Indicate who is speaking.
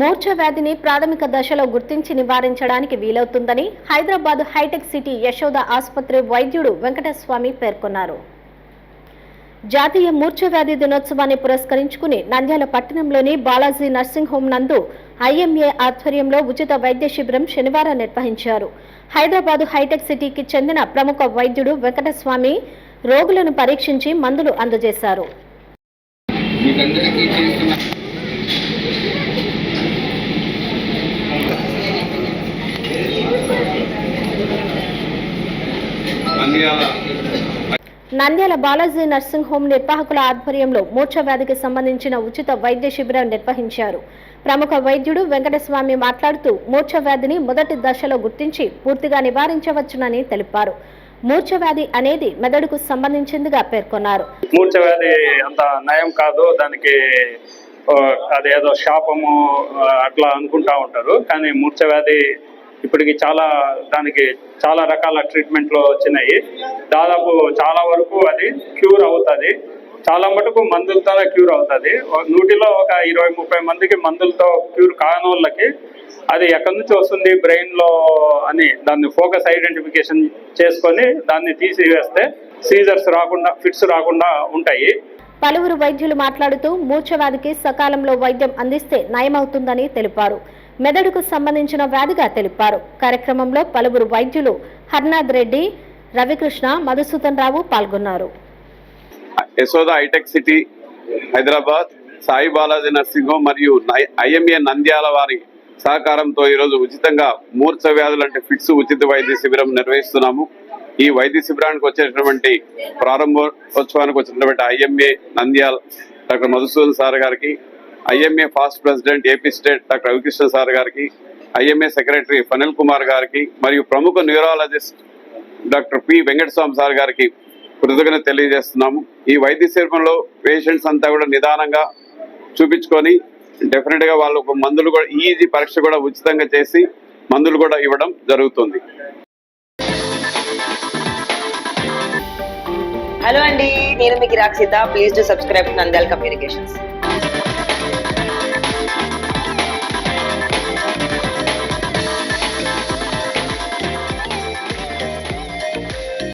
Speaker 1: మూర్ఛ వ్యాధిని ప్రాథమిక దశలో గుర్తించి నివారించడానికి వీలవుతుందని హైదరాబాద్ హైటెక్ సిటీ యశోద ఆసుపత్రి వైద్యుడు వెంకటస్వామి పేర్కొన్నారు. జాతీయ మూర్ఛ వ్యాధి దినోత్సవాన్ని పురస్కరించుకుని నంద్యాల పట్టణంలోని బాలాజీ నర్సింగ్ హోం నందు ఐఎంఏ ఆధ్వర్యంలో ఉచిత వైద్య శిబిరం శనివారం నిర్వహించారు. హైదరాబాద్ హైటెక్ సిటీకి చెందిన ప్రముఖ వైద్యుడు వెంకటస్వామి రోగులను పరీక్షించి మందులు అందజేశారు.
Speaker 2: నంద్యాల.
Speaker 1: నంద్యాల బాలాజీ నర్సింగ్ హోం నిర్వాహకుల ఆధ్వర్యంలో మూర్ఛ వ్యాధికి సంబంధించిన ఉచిత వైద్య శిబిరం నిర్వహించారు. ప్రముఖ వైద్యుడు వెంకటస్వామి మాట్లాడుతూ మూర్ఛ వ్యాధిని మొదటి దశలో గుర్తించి పూర్తిగా నివారించవచ్చునని తెలిపారు. మూర్ఛ వ్యాధి అనేది మెదడుకు సంబంధించిందిగా పేర్కొన్నారు.
Speaker 3: మూర్ఛ వ్యాధి అంత నయం కాదు దానికి అదేదో శాపము అట్లా అనుకుంటా ఉంటారు. కానీ మూర్ఛ వ్యాధి ఇప్పటికి చాలా దానికి చాలా రకాల ట్రీట్మెంట్లు వచ్చినాయి. దాదాపు చాలా వరకు అది క్యూర్ అవుతుంది. చాలా మటుకు మందులతో క్యూర్ అవుతుంది. నూటిలో ఒక ఇరవై ముప్పై మందికి మందులతో క్యూర్ కాని వాళ్ళకి అది ఎక్కడి నుంచి వస్తుంది బ్రెయిన్లో అని దాన్ని ఫోకస్ ఐడెంటిఫికేషన్ చేసుకొని దాన్ని తీసివేస్తే సీజర్స్ రాకుండా ఫిట్స్ రాకుండా ఉంటాయి.
Speaker 1: పలువురు వైద్యులు మాట్లాడుతూ మూర్ఛ సకాలంలో వైద్యం అందిస్తే నయమవుతుందని తెలిపారు. మెదడుకు సంబంధించిన వ్యాధిగా తెలిపారు. కార్యక్రమంలో పలువురు వైద్యులు హర్నాథ్ రెడ్డి రవికృష్ణ మధుసూదన్ రావు పాల్గొన్నారు.
Speaker 4: Yashoda hitech city Hyderabad Sai Balaji nursing home మరియు ఐఎంఏ నంద్యాల వారి సహకారంతో ఈరోజు ఉచితంగా మూర్ఛ వ్యాధులు అంటే ఫిట్స్ ఉచిత వైద్య శిబిరం నిర్వహిస్తున్నాము. ఈ వైద్య శిబిరానికి వచ్చేటటువంటి ప్రారంభోత్సవానికి వచ్చినటువంటి IMA Nandyal doctor Madhusudan sir గారికి IMA past president AP state doctor Ravikrishna sir గారికి ఐఎంఏ సెక్రటరీ ఫనిల్ కుమార్ గారికి మరియు ప్రముఖ neurologist doctor P Venkataswamy sir గారికి కృతజ్ఞత తెలియజేస్తున్నాము. ఈ వైద్య శిల్పంలో పేషెంట్స్ అంతా కూడా నిదానంగా చూపించుకొని డెఫినెట్గా వాళ్ళు వాళ్ళకు మందులు కూడా ఈజీ పరీక్ష కూడా ఉచితంగా చేసి మందులు కూడా ఇవ్వడం జరుగుతుంది.
Speaker 5: హలో అండి నేను మీకు Rakshita please to subscribe Nandal communications